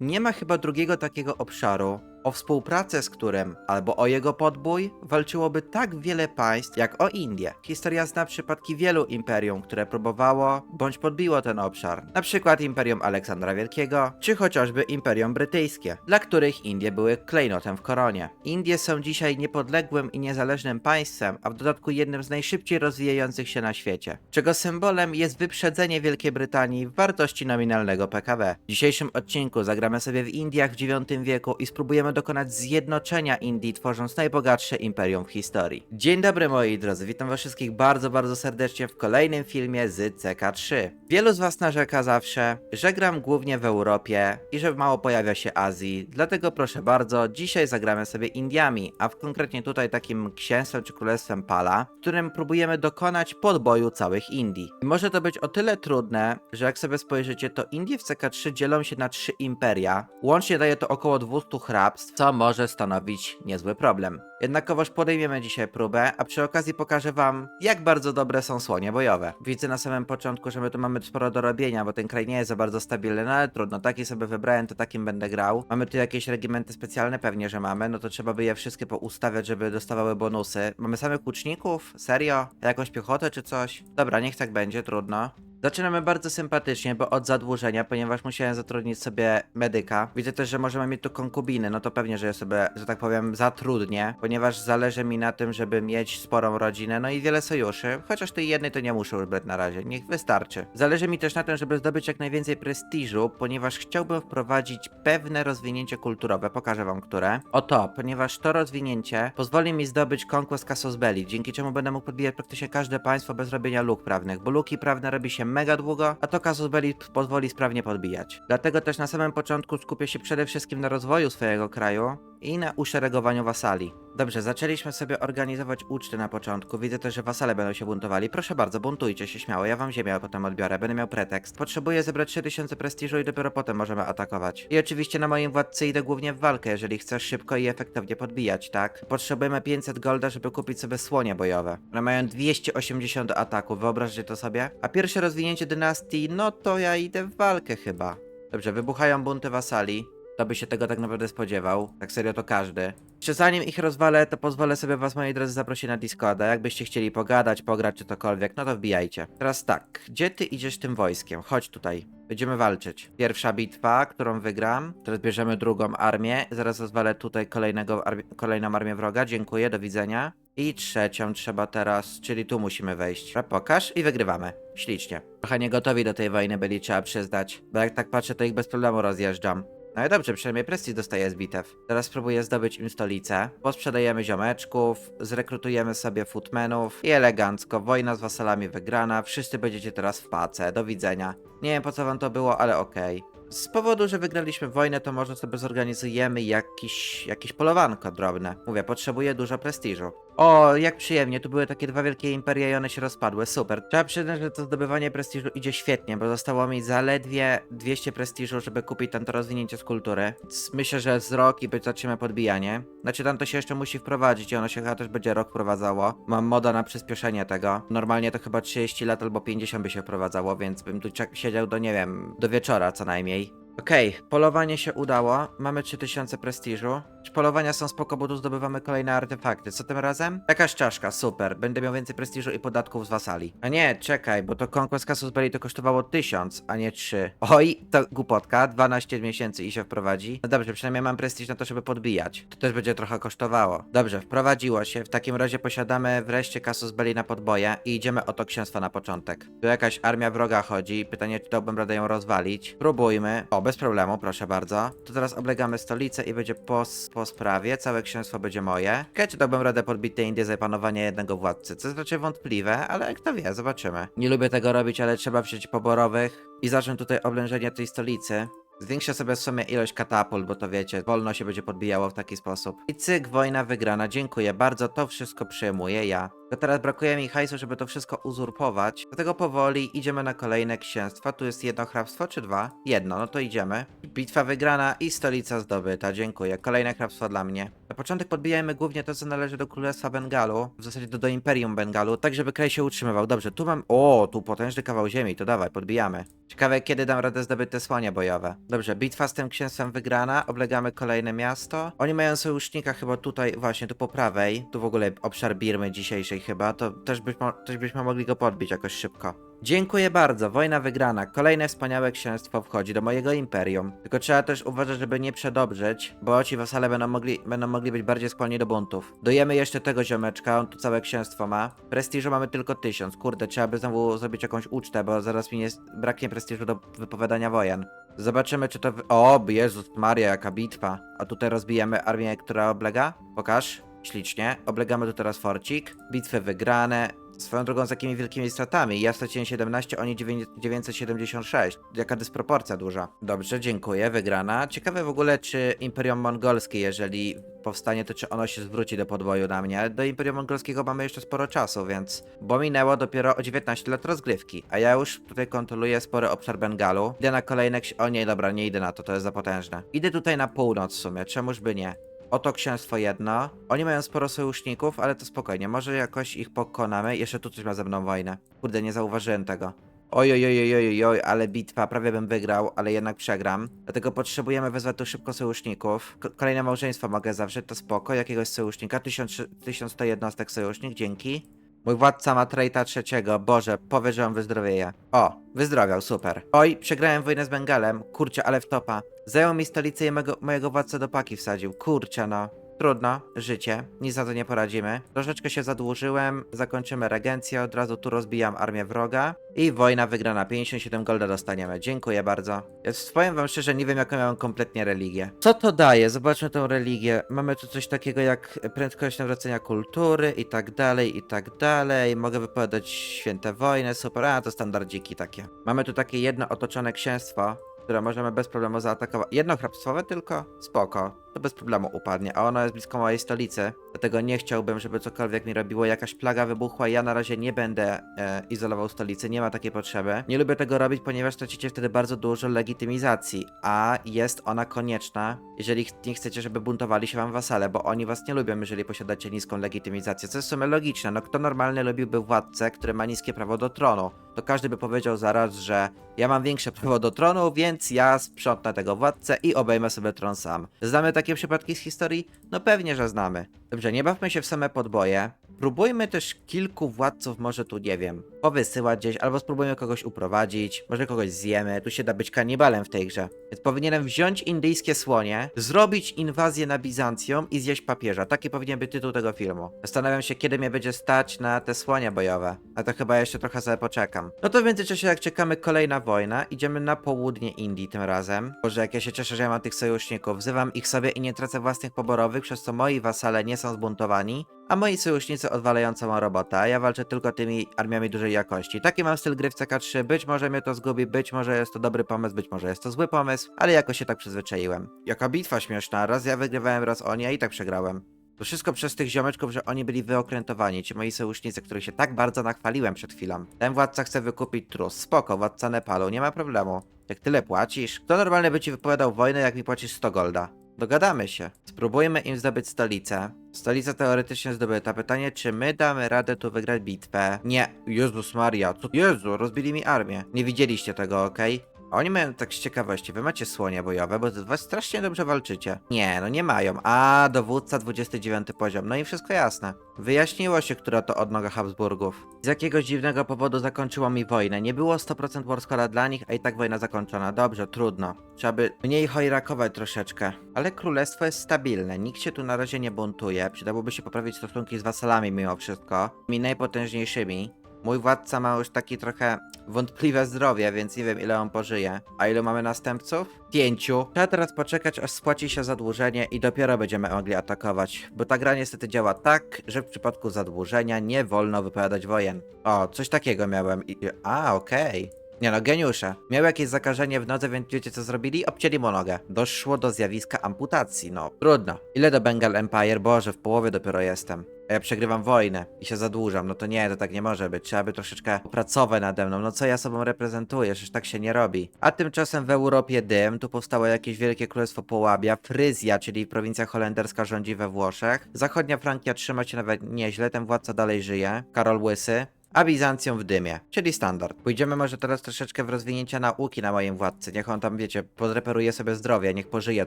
Nie ma chyba drugiego takiego obszaru, o współpracę z którym, albo o jego podbój, walczyłoby tak wiele państw jak o Indie. Historia zna przypadki wielu imperium, które próbowało bądź podbiło ten obszar. Na przykład Imperium Aleksandra Wielkiego, czy chociażby Imperium Brytyjskie, dla których Indie były klejnotem w koronie. Indie są dzisiaj niepodległym i niezależnym państwem, a w dodatku jednym z najszybciej rozwijających się na świecie, czego symbolem jest wyprzedzenie Wielkiej Brytanii w wartości nominalnego PKB. W dzisiejszym odcinku zagramy sobie w Indiach w IX wieku i spróbujemy dokonać zjednoczenia Indii, tworząc najbogatsze imperium w historii. Dzień dobry moi drodzy, witam was wszystkich bardzo, bardzo serdecznie w kolejnym filmie z CK3. Wielu z was narzeka zawsze, że gram głównie w Europie i że mało pojawia się Azji, dlatego proszę bardzo, dzisiaj zagramy sobie Indiami, a w konkretnie tutaj takim księstwem czy królestwem Pala, w którym próbujemy dokonać podboju całych Indii. I może to być o tyle trudne, że jak sobie spojrzycie, to Indie w CK3 dzielą się na trzy imperia. Łącznie daje to około 200 co może stanowić niezły problem. Jednakowoż podejmiemy dzisiaj próbę, a przy okazji pokażę wam, jak bardzo dobre są słonie bojowe. Widzę na samym początku, że my tu mamy sporo do robienia, bo ten kraj nie jest za bardzo stabilny, no ale trudno, taki sobie wybrałem, to takim będę grał. Mamy tu jakieś regimenty specjalne, pewnie, że mamy, no to trzeba by je wszystkie poustawiać, żeby dostawały bonusy. Mamy samych łuczników? Serio? Jakąś piechotę czy coś? Dobra, niech tak będzie, trudno. Zaczynamy bardzo sympatycznie, bo od zadłużenia, ponieważ musiałem zatrudnić sobie medyka. Widzę też, że możemy mieć tu konkubiny, no to pewnie, że ja sobie, że tak powiem, zatrudnię, ponieważ zależy mi na tym, żeby mieć sporą rodzinę, no i wiele sojuszy, chociaż tej jednej to nie muszę już brać na razie, niech wystarczy. Zależy mi też na tym, żeby zdobyć jak najwięcej prestiżu, ponieważ chciałbym wprowadzić pewne rozwinięcie kulturowe, pokażę wam które. Oto, ponieważ to rozwinięcie pozwoli mi zdobyć Conquest Casus Belli, dzięki czemu będę mógł podbijać praktycznie każde państwo bez robienia luk prawnych, bo luki prawne robi się mega długo, a to Casus Belli pozwoli sprawnie podbijać. Dlatego też na samym początku skupię się przede wszystkim na rozwoju swojego kraju i na uszeregowaniu wasali. Dobrze, zaczęliśmy sobie organizować uczty na początku. Widzę też, że wasale będą się buntowali. Proszę bardzo, buntujcie się śmiało. Ja wam ziemię potem odbiorę, będę miał pretekst. Potrzebuję zebrać 3000 prestiżu i dopiero potem możemy atakować. I oczywiście na moim władcy idę głównie w walkę, jeżeli chcesz szybko i efektownie podbijać, tak? Potrzebujemy 500 golda, żeby kupić sobie słonie bojowe. One mają 280 ataku, wyobraźcie to sobie. A pierwsze rozwinięcie dynastii, no to ja idę w walkę chyba. Dobrze, wybuchają bunty wasali. Kto by się tego tak naprawdę spodziewał? Tak serio to każdy. Jeszcze zanim ich rozwalę, to pozwolę sobie was, moi drodzy, zaprosić na Discorda. Jakbyście chcieli pogadać, pograć czy cokolwiek, no to wbijajcie. Teraz tak, gdzie ty idziesz tym wojskiem? Chodź tutaj. Będziemy walczyć. Pierwsza bitwa, którą wygram. Teraz bierzemy drugą armię. Zaraz rozwalę tutaj kolejnego armi- kolejną armię wroga. Dziękuję, do widzenia. I trzecią trzeba teraz, czyli tu musimy wejść. Pokaż i wygrywamy. Ślicznie. Trochę nie gotowi do tej wojny byli, trzeba przyznać. Bo jak tak patrzę, to ich bez problemu rozjeżdżam. No i dobrze, przynajmniej prestiż dostaje z bitew. Teraz spróbuję zdobyć im stolicę. Posprzedajemy ziomeczków, zrekrutujemy sobie footmenów i elegancko, wojna z wasalami wygrana, wszyscy będziecie teraz w pace, do widzenia. Nie wiem po co wam to było, ale okej. Z powodu, że wygraliśmy wojnę, to może sobie zorganizujemy jakiś, jakieś polowanko drobne. Mówię, potrzebuję dużo prestiżu. O, jak przyjemnie, tu były takie dwa wielkie imperia i one się rozpadły, super. Trzeba przyznać, że to zdobywanie prestiżu idzie świetnie, bo zostało mi zaledwie 200 prestiżu, żeby kupić tam to rozwinięcie z kultury. Więc Myślę, że z rok i być zaczniemy podbijanie. Znaczy tam to się jeszcze musi wprowadzić i ono się chyba też będzie rok wprowadzało. Mam moda na przyspieszenie tego. Normalnie to chyba 30 lat albo 50 by się wprowadzało, więc bym tu siedział do, nie wiem, do wieczora co najmniej. Okej, polowanie się udało. Mamy 3000 prestiżu. Polowania są spoko, bo tu zdobywamy kolejne artefakty. Co tym razem? Jakaś czaszka, super. Będę miał więcej prestiżu i podatków z wasali. A nie, czekaj, bo to Conquest Casus Belli to kosztowało 1000, a nie 3. Oj, to głupotka. 12 miesięcy i się wprowadzi. No dobrze, przynajmniej mam prestiż na to, żeby podbijać. To też będzie trochę kosztowało. Dobrze, wprowadziło się. W takim razie posiadamy wreszcie Casus Belli na podboje i idziemy o to księstwo na początek. Tu jakaś armia wroga chodzi. Pytanie, czy dałbym radę ją rozwalić. Próbujmy. O, bez problemu, proszę bardzo. To teraz oblegamy stolicę i będzie po, po sprawie. Całe księstwo będzie moje. Czy dałbym radę podbić te Indie za panowanie jednego władcy? Co jest raczej wątpliwe, ale kto wie, zobaczymy. Nie lubię tego robić, ale trzeba wziąć poborowych i zacząć tutaj oblężenie tej stolicy. Zwiększę sobie w sumie ilość katapult, bo to wiecie, wolno się będzie podbijało w taki sposób. I cyk, wojna wygrana, dziękuję bardzo, to wszystko przyjmuję ja. To teraz brakuje mi hajsu, żeby to wszystko uzurpować. Dlatego powoli idziemy na kolejne księstwa. Tu jest jedno hrabstwo czy dwa? Jedno, no to idziemy. Bitwa wygrana i stolica zdobyta. Dziękuję. Kolejne hrabstwo dla mnie. Na początek podbijajmy głównie to, co należy do Królestwa Bengalu. W zasadzie do, do Imperium Bengalu, tak żeby kraj się utrzymywał. Dobrze, tu mam... O, tu potężny kawał ziemi. To dawaj, podbijamy. Ciekawe, kiedy dam radę zdobyć te słonie bojowe. Dobrze, bitwa z tym księstwem wygrana. Oblegamy kolejne miasto. Oni mają sojusznika chyba tutaj, właśnie tu po prawej. Tu w ogóle obszar Birmy dzisiejszej chyba. To też byśmy, też byśmy mogli go podbić jakoś szybko. Dziękuję bardzo, wojna wygrana. Kolejne wspaniałe księstwo wchodzi do mojego imperium. Tylko trzeba też uważać, żeby nie przedobrzyć, bo ci wasale będą mogli, będą mogli być bardziej skłonni do buntów. Dojemy jeszcze tego ziomeczka, on tu całe księstwo ma. Prestiżu mamy tylko tysiąc. Kurde, trzeba by znowu zrobić jakąś ucztę, bo zaraz mi nie braknie prestiżu do wypowiadania wojen. Zobaczymy, czy to. O, Jezus Maria, jaka bitwa. A tutaj rozbijemy armię, która oblega? Pokaż. Ślicznie. Oblegamy tu teraz forcik. Bitwy wygrane. Swoją drogą z jakimi wielkimi stratami. Ja straciłem 17, oni 9 976. Jaka dysproporcja duża. Dobrze, dziękuję. Wygrana. Ciekawe w ogóle, czy Imperium Mongolskie, jeżeli powstanie, to czy ono się zwróci do podboju na mnie. Do Imperium Mongolskiego mamy jeszcze sporo czasu, więc... Bo minęło dopiero o 19 lat rozgrywki, a ja już tutaj kontroluję spory obszar Bengalu. Idę na kolejne... O nie, dobra, nie idę na to, to jest za potężne. Idę tutaj na północ w sumie, czemuż by nie. Oto księstwo jedno. Oni mają sporo sojuszników, ale to spokojnie, może jakoś ich pokonamy. Jeszcze tu coś ma ze mną wojnę. Kurde, nie zauważyłem tego. Oj, oj, oj, oj, oj, oj, ale bitwa, prawie bym wygrał, ale jednak przegram. Dlatego potrzebujemy wezwać tu szybko sojuszników. Ko- kolejne małżeństwo mogę zawrzeć, to spoko, jakiegoś sojusznika. 1000 1100 jednostek sojusznik, dzięki. Mój władca ma trejta trzeciego, Boże, powie, że on wyzdrowieje. O, wyzdrowiał, super. Oj, przegrałem wojnę z Bengalem, kurczę, ale w topa. Zajął mi stolicę i mego, mojego władcę do paki wsadził, kurczę no. Trudno, życie, nic za to nie poradzimy. Troszeczkę się zadłużyłem, zakończymy regencję, od razu tu rozbijam armię wroga. I wojna wygrana, 57 golda dostaniemy, dziękuję bardzo. Ja powiem wam szczerze, nie wiem jaką miałem kompletnie religię. Co to daje? Zobaczmy tą religię. Mamy tu coś takiego jak prędkość nawracania kultury i tak dalej, i tak dalej. Mogę wypowiadać święte wojny, super, a to standardziki takie. Mamy tu takie jedno otoczone księstwo, które możemy bez problemu zaatakować. Jedno hrabstwowe tylko? Spoko. To bez problemu upadnie, a ono jest blisko mojej stolicy. Dlatego nie chciałbym, żeby cokolwiek mi robiło. Jakaś plaga wybuchła, ja na razie nie będę e, izolował stolicy, nie ma takiej potrzeby. Nie lubię tego robić, ponieważ tracicie wtedy bardzo dużo legitymizacji, a jest ona konieczna, jeżeli ch- nie chcecie, żeby buntowali się wam wasale, bo oni was nie lubią, jeżeli posiadacie niską legitymizację, co jest w sumie logiczne. No kto normalny lubiłby władcę, który ma niskie prawo do tronu? To każdy by powiedział zaraz, że ja mam większe prawo do tronu, więc ja sprzątnę tego władcę i obejmę sobie tron sam. Znamy takie przypadki z historii? No pewnie, że znamy. Dobrze, nie bawmy się w same podboje. Próbujmy też kilku władców, może tu nie wiem, powysyłać gdzieś, albo spróbujmy kogoś uprowadzić, może kogoś zjemy, tu się da być kanibalem w tej grze. Więc powinienem wziąć indyjskie słonie, zrobić inwazję na Bizancjum i zjeść papieża. Taki powinien być tytuł tego filmu. Zastanawiam się, kiedy mnie będzie stać na te słonie bojowe. A to chyba jeszcze trochę sobie poczekam. No to w międzyczasie, jak czekamy, kolejna wojna. Idziemy na południe Indii tym razem. Boże, jak ja się cieszę, że ja mam tych sojuszników. Wzywam ich sobie i nie tracę własnych poborowych, przez co moi wasale nie są zbuntowani. A moi sojusznicy odwalają całą robotę, a ja walczę tylko tymi armiami dużej jakości. Taki mam styl gry w CK3, być może mnie to zgubi, być może jest to dobry pomysł, być może jest to zły pomysł, ale jakoś się tak przyzwyczaiłem. Jaka bitwa śmieszna, raz ja wygrywałem, raz oni, a i tak przegrałem. To wszystko przez tych ziomeczków, że oni byli wyokrętowani, ci moi sojusznicy, których się tak bardzo nachwaliłem przed chwilą. Ten władca chce wykupić trus, spoko, władca Nepalu, nie ma problemu. Jak tyle płacisz? Kto normalnie by ci wypowiadał wojnę, jak mi płacisz 100 golda? Dogadamy się. Spróbujmy im zdobyć stolicę. Stolica teoretycznie zdobyta. Pytanie, czy my damy radę tu wygrać bitwę? Nie. Jezus Maria, co? Jezu, rozbili mi armię. Nie widzieliście tego, okej? A Oni mają tak z ciekawości, wy macie słonie bojowe, bo wy strasznie dobrze walczycie. Nie, no nie mają. A, dowódca 29 poziom, no i wszystko jasne. Wyjaśniło się, która to odnoga Habsburgów. Z jakiegoś dziwnego powodu zakończyło mi wojnę. Nie było 100% Warscora dla nich, a i tak wojna zakończona. Dobrze, trudno. Trzeba by mniej hojrakować troszeczkę. Ale królestwo jest stabilne, nikt się tu na razie nie buntuje. Przydałoby się poprawić stosunki z wasalami mimo wszystko. Tymi najpotężniejszymi. Mój władca ma już taki trochę wątpliwe zdrowie, więc nie wiem ile on pożyje. A ilu mamy następców? Pięciu. Trzeba teraz poczekać, aż spłaci się zadłużenie i dopiero będziemy mogli atakować. Bo ta gra niestety działa tak, że w przypadku zadłużenia nie wolno wypowiadać wojen. O, coś takiego miałem. I... A, okej. Nie no, geniusze. Miał jakieś zakażenie w nodze, więc wiecie co zrobili? Obcięli mu nogę. Doszło do zjawiska amputacji, no. Trudno. Ile do Bengal Empire? Boże, w połowie dopiero jestem. A ja przegrywam wojnę i się zadłużam. No to nie, to tak nie może być. Trzeba by troszeczkę pracować nade mną. No co ja sobą reprezentuję? Przecież tak się nie robi. A tymczasem w Europie dym. Tu powstało jakieś wielkie królestwo Połabia. Fryzja, czyli prowincja holenderska rządzi we Włoszech. Zachodnia Frankia trzyma się nawet nieźle. Ten władca dalej żyje. Karol Łysy. A Bizancjum w dymie, czyli standard. Pójdziemy może teraz troszeczkę w rozwinięcia nauki na moim władcy. Niech on tam, wiecie, podreperuje sobie zdrowie, niech pożyje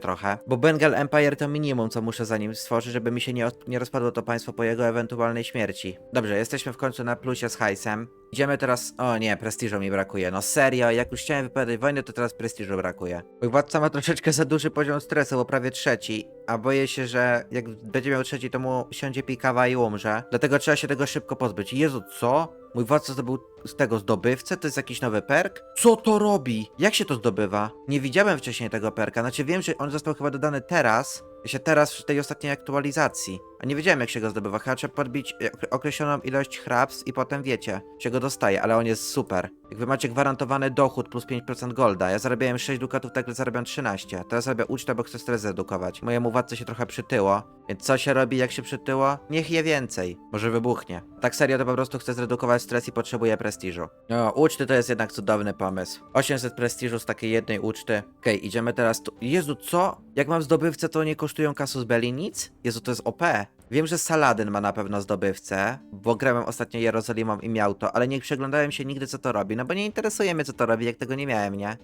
trochę. Bo Bengal Empire to minimum, co muszę za nim stworzyć, żeby mi się nie, nie rozpadło to państwo po jego ewentualnej śmierci. Dobrze, jesteśmy w końcu na plusie z hajsem. Idziemy teraz... O nie, prestiżu mi brakuje. No serio, jak już chciałem wypowiadać wojnę, to teraz prestiżu brakuje. Mój władca ma troszeczkę za duży poziom stresu, bo prawie trzeci. A boję się, że jak będzie miał trzeci, to mu siądzie pikawa i umrze. Dlatego trzeba się tego szybko pozbyć. Jezu, co? Mój władca zdobył z tego zdobywcę? To jest jakiś nowy perk? Co to robi? Jak się to zdobywa? Nie widziałem wcześniej tego perka. Znaczy wiem, że on został chyba dodany teraz. Się teraz w tej ostatniej aktualizacji. A nie wiedziałem jak się go zdobywa. Chyba trzeba podbić e, okre- określoną ilość hrabs i potem wiecie, się go dostaje, ale on jest super. Jak wy macie gwarantowany dochód plus 5% golda. Ja zarabiałem 6 dukatów, tak zarabiam 13. Teraz robię ucztę, bo chcę stres zredukować. Mojemu władcy się trochę przytyło. Więc co się robi, jak się przytyło? Niech je więcej. Może wybuchnie. Tak serio to po prostu chcę zredukować stres i potrzebuję prestiżu. No, uczty to jest jednak cudowny pomysł. 800 prestiżu z takiej jednej uczty. Okej, idziemy teraz tu. Jezu, co? Jak mam zdobywcę, to nie kosztują kasus belli nic? Jezu, to jest OP. Wiem, że Saladyn ma na pewno zdobywcę, bo grałem ostatnio Jerozolimą i miał to, ale nie przeglądałem się nigdy co to robi, no bo nie interesuje mnie co to robi, jak tego nie miałem, nie?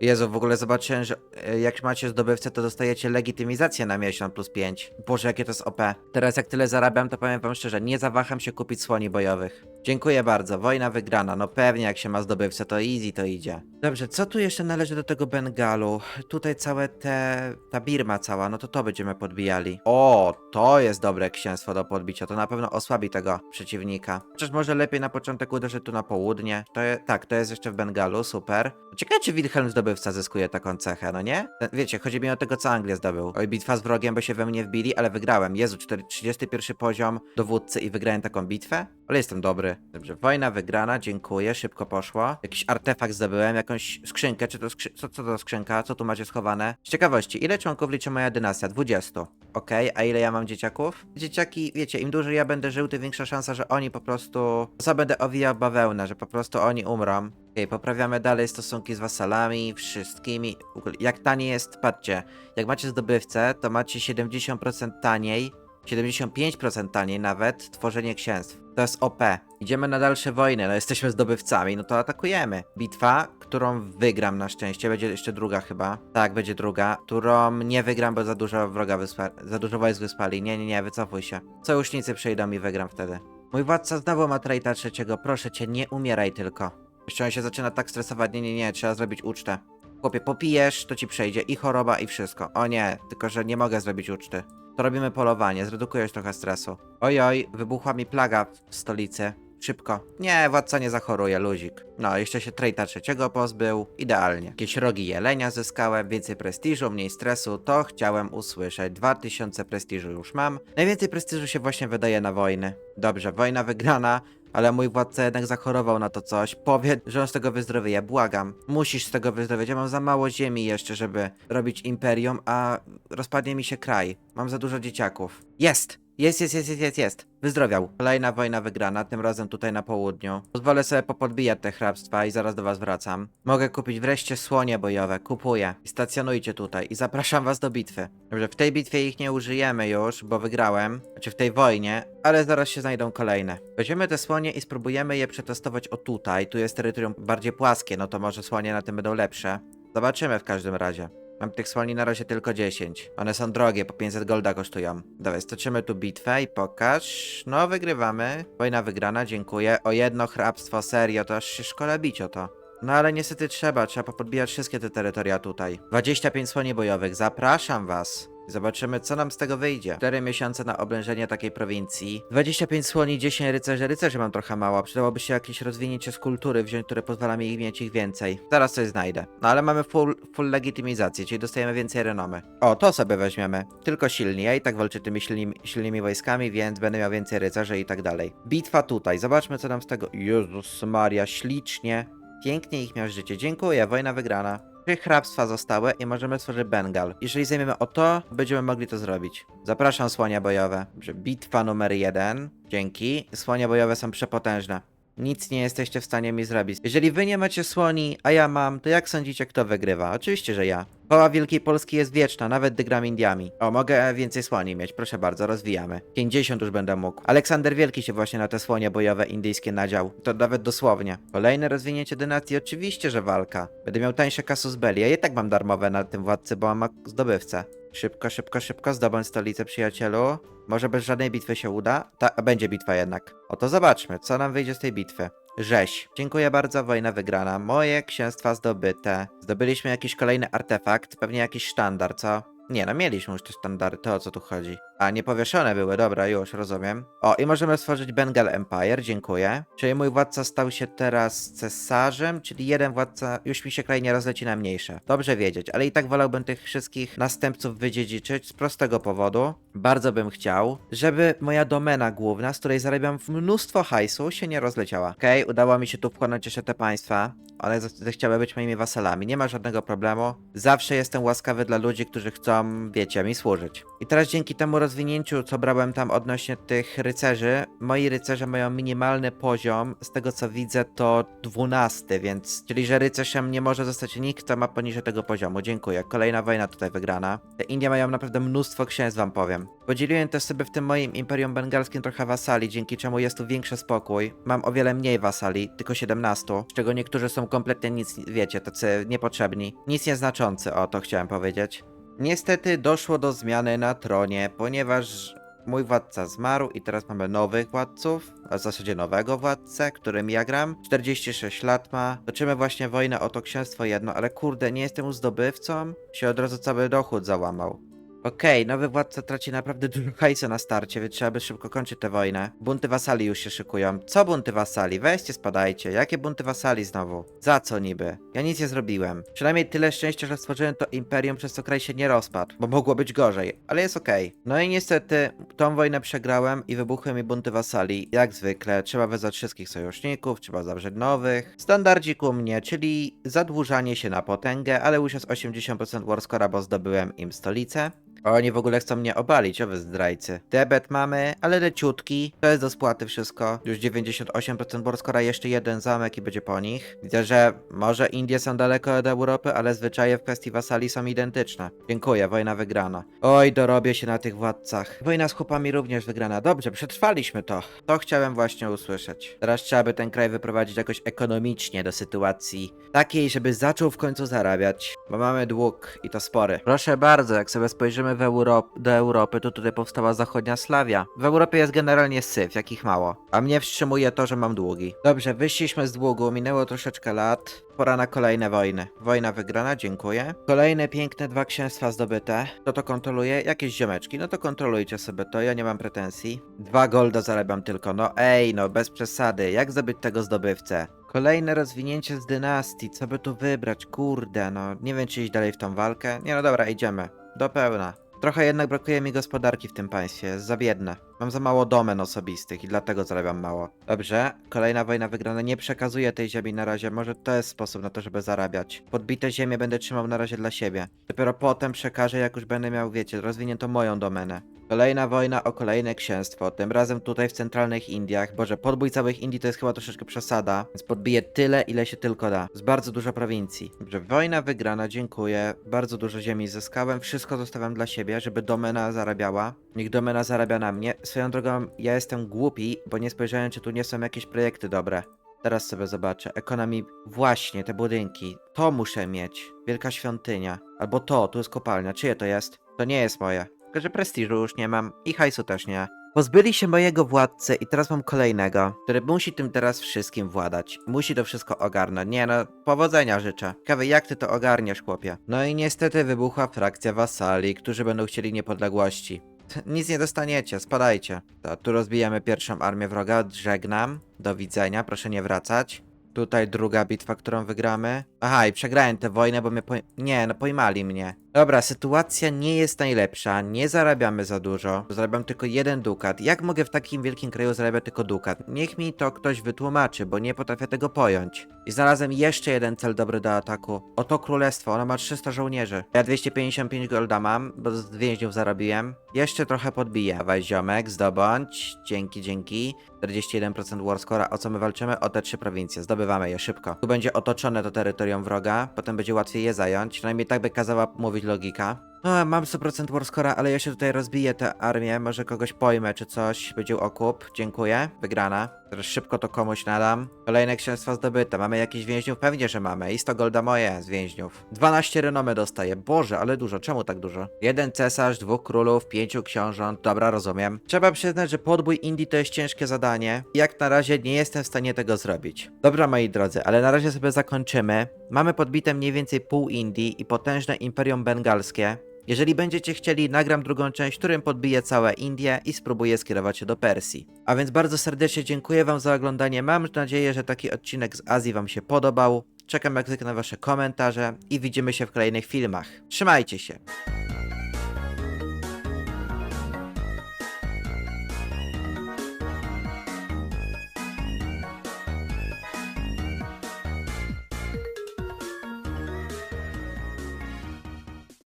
Jezu, w ogóle zobaczyłem, że e, jak macie zdobywcę, to dostajecie legitymizację na miesiąc plus 5. Boże, jakie to jest OP. Teraz jak tyle zarabiam, to powiem wam szczerze, nie zawaham się kupić słoni bojowych. Dziękuję bardzo, wojna wygrana. No pewnie jak się ma zdobywcę, to easy to idzie. Dobrze, co tu jeszcze należy do tego Bengalu? Tutaj całe te... ta Birma cała, no to to będziemy podbijali. O, to jest dobre księstwo do podbicia, to na pewno osłabi tego przeciwnika. Chociaż może lepiej na początek uderzyć tu na południe. To je, tak, to jest jeszcze w Bengalu, super. Ciekawe, czy Wilhelm zdobywca zyskuje taką cechę, no nie? Ten, wiecie, chodzi mi o tego, co Anglię zdobył. Oj, bitwa z wrogiem, bo się we mnie wbili, ale wygrałem. Jezu, 4, 31 poziom dowódcy i wygrałem taką bitwę? Ale jestem dobry. Dobrze, wojna wygrana, dziękuję, szybko poszło. Jakiś artefakt zdobyłem, jakąś skrzynkę, czy to skrzy... co, co to skrzynka? Co tu macie schowane? Z ciekawości, ile członków liczy moja dynastia? 20. Okej, a ile ja mam dzieciaków? Dzieciaki, wiecie, im dłużej ja będę żył, tym większa szansa, że oni po prostu... Co będę owijał bawełnę, że po prostu oni umrą. Okej, poprawiamy dalej stosunki z wasalami, wszystkimi. Jak taniej jest, patrzcie, jak macie zdobywcę, to macie 70% taniej, 75% taniej nawet, tworzenie księstw. To jest OP. Idziemy na dalsze wojny, no jesteśmy zdobywcami, no to atakujemy. Bitwa, którą wygram na szczęście, będzie jeszcze druga chyba. Tak, będzie druga, którą nie wygram, bo za dużo wroga wyspa... za dużo wojsk wyspali. Nie, nie, nie, wycofuj się. Sojusznicy przyjdą i wygram wtedy. Mój władca znowu ma trajta trzeciego, proszę cię, nie umieraj tylko. Jeszcze on się zaczyna tak stresować, nie, nie, nie, trzeba zrobić ucztę. Chłopie, popijesz, to ci przejdzie i choroba i wszystko. O nie, tylko że nie mogę zrobić uczty. To robimy polowanie, zredukujesz trochę stresu. Ojoj, wybuchła mi plaga w stolicy. Szybko. Nie, władca nie zachoruje, luzik. No, jeszcze się trejta trzeciego pozbył. Idealnie. Jakieś rogi jelenia zyskałem, więcej prestiżu, mniej stresu, to chciałem usłyszeć. 2000 prestiżu już mam. Najwięcej prestiżu się właśnie wydaje na wojny. Dobrze, wojna wygrana. Ale mój władca jednak zachorował na to coś. Powiedz, że on z tego wyzdrowieje, błagam. Musisz z tego wyzdrowieć. Ja mam za mało ziemi jeszcze, żeby robić imperium, a rozpadnie mi się kraj. Mam za dużo dzieciaków. Jest! Jest, jest, jest, jest, jest, jest. Wyzdrowiał. Kolejna wojna wygrana, tym razem tutaj na południu. Pozwolę sobie popodbijać te hrabstwa i zaraz do was wracam. Mogę kupić wreszcie słonie bojowe. Kupuję. I stacjonujcie tutaj. I zapraszam was do bitwy. Dobrze, w tej bitwie ich nie użyjemy już, bo wygrałem. Znaczy w tej wojnie, ale zaraz się znajdą kolejne. Weźmiemy te słonie i spróbujemy je przetestować o tutaj. Tu jest terytorium bardziej płaskie, no to może słonie na tym będą lepsze. Zobaczymy w każdym razie. Mam tych słoni na razie tylko 10. One są drogie, po 500 golda kosztują. Dawaj, stoczymy tu bitwę i pokaż. No, wygrywamy. Wojna wygrana, dziękuję. O jedno hrabstwo, serio, to aż się szkoda bić o to. No ale niestety trzeba, trzeba popodbijać wszystkie te terytoria tutaj. 25 słoni bojowych, zapraszam was. Zobaczymy, co nam z tego wyjdzie. 4 miesiące na oblężenie takiej prowincji. 25 słoni, 10 rycerzy. Rycerzy mam trochę mało. Przydałoby się jakieś rozwinięcie z kultury wziąć, które pozwala mi mieć ich więcej. Zaraz coś znajdę. No ale mamy full, full legitymizację, czyli dostajemy więcej renomy. O, to sobie weźmiemy. Tylko silni. Ja i tak walczę tymi silnymi, silnymi wojskami, więc będę miał więcej rycerzy i tak dalej. Bitwa tutaj. Zobaczmy, co nam z tego... Jezus Maria, ślicznie. Pięknie ich miał życie. Dziękuję, wojna wygrana. Trzy hrabstwa zostały i możemy stworzyć Bengal. Jeżeli zajmiemy o to, będziemy mogli to zrobić. Zapraszam słonia bojowe. Bitwa numer jeden. Dzięki. Słonie bojowe są przepotężne. Nic nie jesteście w stanie mi zrobić. Jeżeli wy nie macie słoni, a ja mam, to jak sądzicie, kto wygrywa? Oczywiście, że ja. Chwała Wielkiej Polski jest wieczna, nawet gdy gram Indiami. O, mogę więcej słoni mieć, proszę bardzo, rozwijamy. 50 już będę mógł. Aleksander Wielki się właśnie na te słonie bojowe indyjskie nadział. To nawet dosłownie. Kolejne rozwinięcie dynastii, oczywiście, że walka. Będę miał tańsze kasus belli, ja i tak mam darmowe na tym władcy, bo mam zdobywcę. Szybko, szybko, szybko, zdobądź stolicę, przyjacielu. Może bez żadnej bitwy się uda? Ta, będzie bitwa jednak. Oto zobaczmy, co nam wyjdzie z tej bitwy. Rzeź. Dziękuję bardzo, wojna wygrana. Moje księstwa zdobyte. Zdobyliśmy jakiś kolejny artefakt, pewnie jakiś sztandar, co? Nie, no mieliśmy już te sztandary, to o co tu chodzi? A, niepowieszone były, dobra, już, rozumiem. O, i możemy stworzyć Bengal Empire, dziękuję. Czyli mój władca stał się teraz cesarzem, czyli jeden władca, już mi się kraj nie rozleci na mniejsze. Dobrze wiedzieć, ale i tak wolałbym tych wszystkich następców wydziedziczyć z prostego powodu. Bardzo bym chciał, żeby moja domena główna, z której zarabiam mnóstwo hajsu, się nie rozleciała. Okej, udało mi się tu wchłonąć jeszcze te państwa. One zech- zechciały być moimi wasalami, nie ma żadnego problemu. Zawsze jestem łaskawy dla ludzi, którzy chcą, wiecie, mi służyć. I teraz dzięki temu rozwinięciu, co brałem tam odnośnie tych rycerzy, moi rycerze mają minimalny poziom, z tego co widzę to 12, więc, czyli że rycerzem nie może zostać nikt, kto ma poniżej tego poziomu. Dziękuję. Kolejna wojna tutaj wygrana. Te Indie mają naprawdę mnóstwo księstw, wam powiem. Podzieliłem też sobie w tym moim imperium bengalskim trochę wasali, dzięki czemu jest tu większy spokój. Mam o wiele mniej wasali, tylko 17, z czego niektórzy są kompletnie nic, wiecie, tacy niepotrzebni. Nic nieznaczący, o to chciałem powiedzieć. Niestety doszło do zmiany na tronie, ponieważ mój władca zmarł i teraz mamy nowych władców, a w zasadzie nowego władcę, którym ja gram. 46 lat ma. Toczymy właśnie wojnę o to księstwo jedno, ale kurde, nie jestem zdobywcą. Się od razu cały dochód załamał. Okej, nowy władca traci naprawdę dużo hajsu na starcie, więc trzeba by szybko kończyć tę wojnę. Bunty wasali już się szykują. Co bunty wasali? Weźcie, spadajcie. Jakie bunty wasali znowu? Za co niby? Ja nic nie zrobiłem. Przynajmniej tyle szczęścia, że stworzyłem to imperium, przez co kraj się nie rozpadł, bo mogło być gorzej, ale jest okej. No i niestety, tą wojnę przegrałem i wybuchły mi bunty wasali. Jak zwykle, trzeba wezwać wszystkich sojuszników, trzeba zawrzeć nowych. Standardzik u mnie, czyli zadłużanie się na potęgę, ale już jest 80% warscora, bo zdobyłem im stolicę. Oni w ogóle chcą mnie obalić, o wy zdrajcy. Debet mamy, ale leciutki. To jest do spłaty wszystko. Już 98% Borskora, jeszcze jeden zamek i będzie po nich. Widzę, że może Indie są daleko od Europy, ale zwyczaje w kwestii wasali są identyczne. Dziękuję, wojna wygrana. Oj, dorobię się na tych władcach. Wojna z chłopami również wygrana. Dobrze, przetrwaliśmy to. To chciałem właśnie usłyszeć. Teraz trzeba by ten kraj wyprowadzić jakoś ekonomicznie do sytuacji takiej, żeby zaczął w końcu zarabiać, bo mamy dług i to spory. Proszę bardzo, jak sobie spojrzymy w Europ do Europy, to tutaj powstała zachodnia Slawia. W Europie jest generalnie syf, jakich mało. A mnie wstrzymuje to, że mam długi. Dobrze, wyszliśmy z długu, minęło troszeczkę lat. Pora na kolejne wojny. Wojna wygrana, dziękuję. Kolejne piękne dwa księstwa zdobyte. Kto to kontroluje? Jakieś ziomeczki. No to kontrolujcie sobie to, ja nie mam pretensji. Dwa golda zarabiam tylko. No ej, no bez przesady. Jak zdobyć tego zdobywcę? Kolejne rozwinięcie z dynastii. Co by tu wybrać? Kurde, no nie wiem czy iść dalej w tą walkę. Nie no dobra, idziemy. Do pełna. Trochę jednak brakuje mi gospodarki w tym państwie, jest za biedne. Mam za mało domen osobistych i dlatego zarabiam mało. Dobrze, kolejna wojna wygrana. Nie przekazuję tej ziemi na razie, może to jest sposób na to, żeby zarabiać. Podbite ziemię będę trzymał na razie dla siebie. Dopiero potem przekażę, jak już będę miał, wiecie, rozwiniętą moją domenę. Kolejna wojna o kolejne księstwo, tym razem tutaj w centralnych Indiach. Boże, podbój całych Indii to jest chyba troszeczkę przesada, więc podbiję tyle, ile się tylko da. Z bardzo dużo prowincji. Dobrze, wojna wygrana, dziękuję. Bardzo dużo ziemi zyskałem, wszystko zostawiam dla siebie, żeby domena zarabiała. Niech domena zarabia na mnie. Swoją drogą, ja jestem głupi, bo nie spojrzałem, czy tu nie są jakieś projekty dobre. Teraz sobie zobaczę. Ekonomii. Właśnie, te budynki. To muszę mieć. Wielka świątynia. Albo to, tu jest kopalnia. Czyje to jest? To nie jest moje. Że prestiżu już nie mam i hajsu też nie. Pozbyli się mojego władcy i teraz mam kolejnego, który musi tym teraz wszystkim władać. Musi to wszystko ogarnąć. Nie no, powodzenia życzę. Ciekawe jak ty to ogarniesz, chłopie. No i niestety wybuchła frakcja wasali, którzy będą chcieli niepodległości. Nic nie dostaniecie, spadajcie. To tu rozbijamy pierwszą armię wroga, żegnam. Do widzenia, proszę nie wracać. Tutaj druga bitwa, którą wygramy. Aha, i przegrałem tę wojnę, bo mnie poj... Nie, no pojmali mnie. Dobra, sytuacja nie jest najlepsza, nie zarabiamy za dużo. Zarabiam tylko jeden dukat. Jak mogę w takim wielkim kraju zarabiać tylko dukat? Niech mi to ktoś wytłumaczy, bo nie potrafię tego pojąć. I znalazłem jeszcze jeden cel dobry do ataku. Oto królestwo, ono ma 300 żołnierzy. Ja 255 golda mam, bo z więźniów zarobiłem. Jeszcze trochę podbiję. Dawaj ziomek, zdobądź. Dzięki, dzięki. 41% war score'a. O co my walczymy? O te trzy prowincje. Zdobywamy je szybko. Tu będzie otoczone to terytorium wroga, potem będzie łatwiej je zająć. Przynajmniej tak by kazała mówić logika. O, mam 100% war score'a, ale ja się tutaj rozbiję tę armię. Może kogoś pojmę czy coś. Będzie okup. Dziękuję. Wygrana. Teraz szybko to komuś nadam. Kolejne księstwa zdobyte. Mamy jakichś więźniów? Pewnie, że mamy. I 100 golda moje z więźniów. 12 renomy dostaję. Boże, ale dużo. Czemu tak dużo? Jeden cesarz, dwóch królów, pięciu książąt. Dobra, rozumiem. Trzeba przyznać, że podbój Indii to jest ciężkie zadanie. Jak na razie nie jestem w stanie tego zrobić. Dobra, moi drodzy, ale na razie sobie zakończymy. Mamy podbite mniej więcej pół Indii i potężne Imperium Bengalskie. Jeżeli będziecie chcieli, nagram drugą część, którym podbiję całe Indie i spróbuję skierować się do Persji. A więc bardzo serdecznie dziękuję Wam za oglądanie. Mam nadzieję, że taki odcinek z Azji Wam się podobał. Czekam jak zwykle na Wasze komentarze i widzimy się w kolejnych filmach. Trzymajcie się!